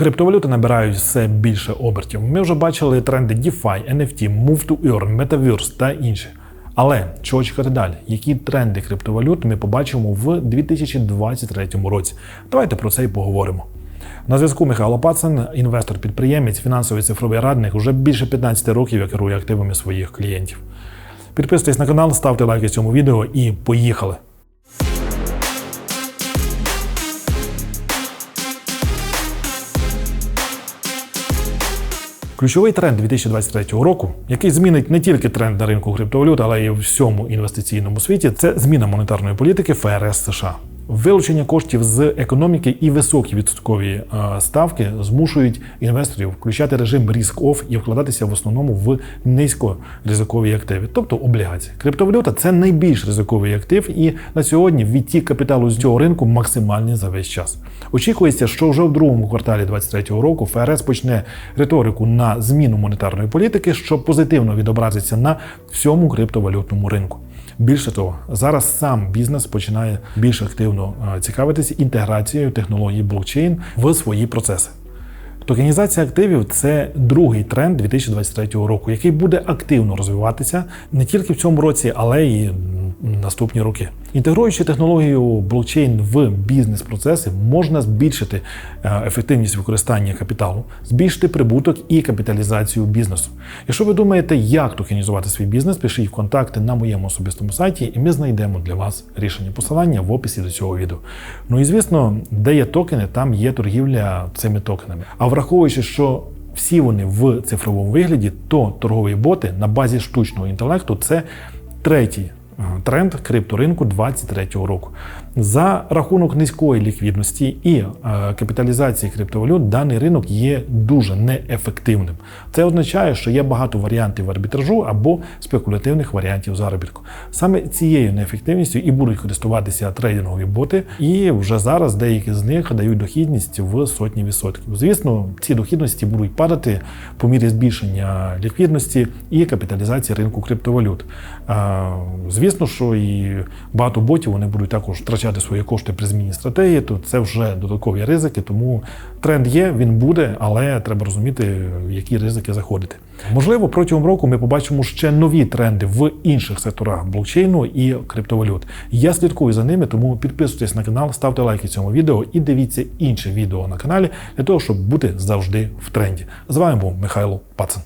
Криптовалюти набирають все більше обертів. Ми вже бачили тренди DeFi, NFT, Move to Earn, Metaverse та інші. Але чого чекати далі? Які тренди криптовалют ми побачимо в 2023 році? Давайте про це і поговоримо. На зв'язку Михайло Пацан, інвестор-підприємець, фінансовий цифровий радник, уже більше 15 років я керую активами своїх клієнтів. Підписуйтесь на канал, ставте лайки цьому відео і поїхали! Ключовий тренд 2023 року, який змінить не тільки тренд на ринку криптовалют, але й у всьому інвестиційному світі, це зміна монетарної політики ФРС США. Вилучення коштів з економіки і високі відсоткові е, ставки змушують інвесторів включати режим risk-off і вкладатися в основному в низькоризикові активи, тобто облігації. Криптовалюта це найбільш ризиковий актив, і на сьогодні відтік капіталу з цього ринку максимальний за весь час. Очікується, що вже в другому кварталі 2023 року ФРС почне риторику на зміну монетарної політики, що позитивно відобразиться на всьому криптовалютному ринку. Більше того, зараз сам бізнес починає більш активно е, цікавитися інтеграцією технології блокчейн в свої процеси. Токенізація активів це другий тренд 2023 року, який буде активно розвиватися не тільки в цьому році, але й наступні роки. Інтегруючи технологію блокчейн в бізнес-процеси, можна збільшити е, ефективність використання капіталу, збільшити прибуток і капіталізацію бізнесу. Якщо ви думаєте, як токенізувати свій бізнес, пишіть в контакти на моєму особистому сайті, і ми знайдемо для вас рішення посилання в описі до цього відео. Ну і звісно, де є токени, там є торгівля цими токенами. А враховуючи, що всі вони в цифровому вигляді, то торгові боти на базі штучного інтелекту це третій тренд крипторинку 2023 року. За рахунок низької ліквідності і е, капіталізації криптовалют даний ринок є дуже неефективним. Це означає, що є багато варіантів арбітражу або спекулятивних варіантів заробітку. Саме цією неефективністю і будуть користуватися трейдингові боти, і вже зараз деякі з них дають дохідність в сотні відсотків. Звісно, ці дохідності будуть падати по мірі збільшення ліквідності і капіталізації ринку криптовалют. Звісно, що і багато ботів вони будуть також втрачати свої кошти при зміні стратегії, то це вже додаткові ризики. Тому тренд є, він буде, але треба розуміти, в які ризики заходити. Можливо, протягом року ми побачимо ще нові тренди в інших секторах блокчейну і криптовалют. Я слідкую за ними, тому підписуйтесь на канал, ставте лайки цьому відео і дивіться інші відео на каналі для того, щоб бути завжди в тренді. З вами був Михайло Пацан.